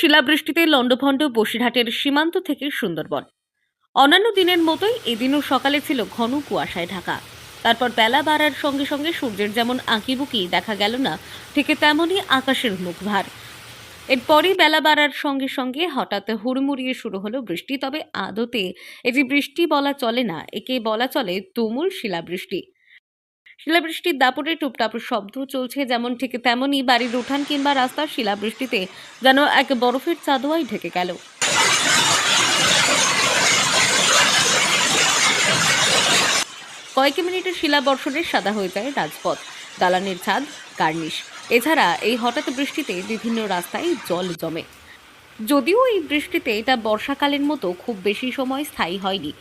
শিলাবৃষ্টিতে লণ্ডভণ্ড বসিরহাটের সীমান্ত থেকে সুন্দরবন। অন্যান্য দিনের মতোই এদিনও সকালে ছিল ঘন কুয়াশায় ঢাকা। তারপর বেলা বাড়ার সঙ্গে সঙ্গে সূর্যের যেমন আঁকিবুকি দেখা গেল না, ঠিক তেমনই আকাশের মুখভার। এরপরই বেলা বাড়ার সঙ্গে সঙ্গে হঠাৎ হুড়মুড়িয়ে শুরু হলো বৃষ্টি, তবে আদতে এটি বৃষ্টি বলা চলে না, একে বলা চলে তুমুল শিলাবৃষ্টি। শিলাবৃষ্টির দাপটে টুপটাপ শব্দ চলছে যেমন ঠিক তেমনই বাড়ির উঠান কিংবা রাস্তার শিলাবৃষ্টিতে যেন এক বরফের চাদোয়াই ঢেকে গেল। কয়েক মিনিটের শিলাবর্ষণে সাদা হয়ে যায় রাজপথ। দালানের ছাদ কার্নিশ এছাড়া এই হঠাৎ বৃষ্টিতে বিভিন্ন রাস্তায় জল জমে। যদিও এই বৃষ্টিতে এটা বর্ষাকালের মতো খুব বেশি সময় স্থায়ী হয়নি।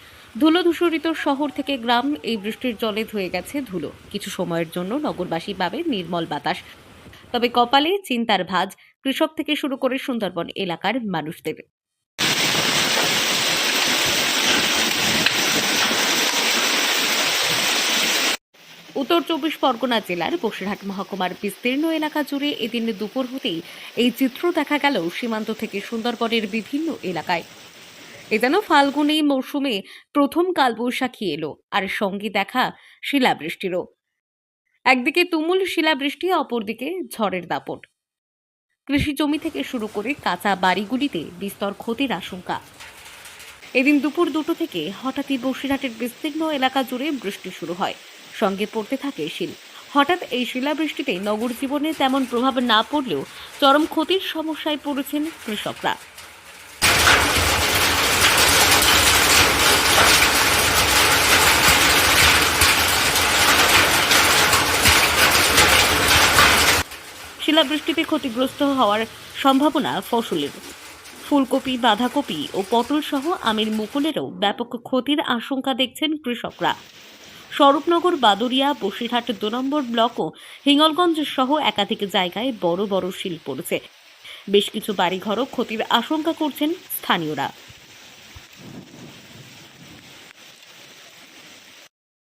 ধুলো ধূসরিত শহর থেকে গ্রাম, এই বৃষ্টির জলে ধুয়ে গেছে ধুলো। কিছু সময়ের জন্য নগরবাসী পাবে নির্মল বাতাস। তবে কপালে চিন্তার ভাঁজ, কৃষক থেকে শুরু করে সুন্দরবন এলাকার মানুষদের। উত্তর চব্বিশ পরগনা জেলার বসিরহাট মহকুমার বিস্তীর্ণ এলাকা জুড়ে এদিন দুপুর হতেই এই চিত্র দেখা গেল সীমান্ত থেকে সুন্দরবনের বিভিন্ন এলাকায়। এ যেন ফাল্গুনী মৌসুমে প্রথম কালবৈশাখী এলো, আর সঙ্গে দেখা শিলাবৃষ্টিরও। একদিকে তুমুল শিলাবৃষ্টি, অপরদিকে ঝড়ের দাপট। কৃষি জমি থেকে শুরু করে কাঁচা বাড়িগুলিতে বিস্তর ক্ষতির আশঙ্কা। এদিন দুপুর দুটো থেকে হঠাৎই বসিরহাটের বিস্তীর্ণ এলাকা জুড়ে বৃষ্টি শুরু হয়। সঙ্গে পড়তে থাকে শিল। হঠাৎ এই শিলাবৃষ্টিতে নগর জীবনে তেমন প্রভাব না পড়লেও চরম ক্ষতির সমস্যায় পড়েছেন কৃষকরা। শিলাবৃষ্টিতে ক্ষতিগ্রস্ত হওয়ার সম্ভাবনা ফসলের। ফুলকপি, বাঁধাকপি ও পটল সহ আমের মুকুলেরও ব্যাপক ক্ষতির আশঙ্কা দেখছেন কৃষকরা। স্বরূপনগর বাদুরিয়া বসিরহাট, দু নম্বর ব্লক ও হিঙ্গলগঞ্জ সহ একাধিক জায়গায় বড় বড় শিল পড়েছে। বেশ কিছু বাড়িঘরও ক্ষতির আশঙ্কা করছেন স্থানীয়রা।